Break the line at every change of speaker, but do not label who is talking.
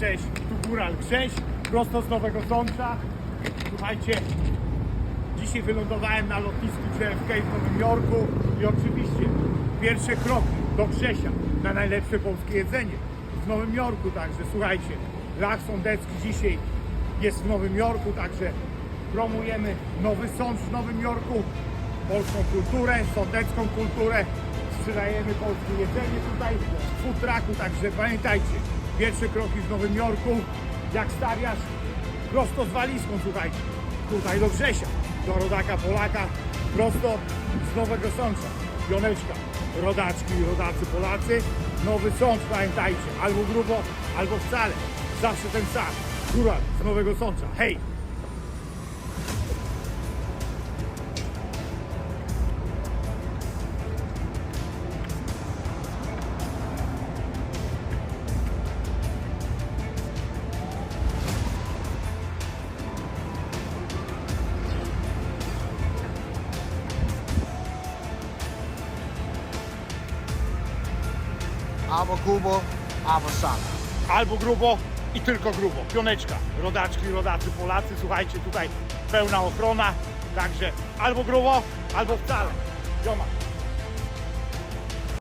Cześć, tu Góral Grześ, prosto z Nowego Sącza. Słuchajcie, dzisiaj wylądowałem na lotnisku JFK w Nowym Jorku i oczywiście pierwsze kroki do Grzesia na najlepsze polskie jedzenie w Nowym Jorku. Także słuchajcie, Lach Sądecki dzisiaj jest w Nowym Jorku, także promujemy Nowy Sącz w Nowym Jorku, polską kulturę, sądecką kulturę, sprzedajemy polskie jedzenie tutaj w food trucku, także pamiętajcie, pierwsze kroki w Nowym Jorku, jak stawiasz? Prosto z walizką, słuchajcie, tutaj do Grzesia, do rodaka Polaka, prosto z Nowego Sącza, Joneczka, rodaczki, rodacy Polacy, Nowy Sącz, pamiętajcie, albo grubo, albo wcale, zawsze ten sam, góra z Nowego Sącza, hej!
Albo Kubo, albo sam.
albo grubo i tylko grubo. Pioneczka, rodaczki, rodacy, Polacy, słuchajcie, tutaj pełna ochrona, także albo grubo, albo wcale. Sioma.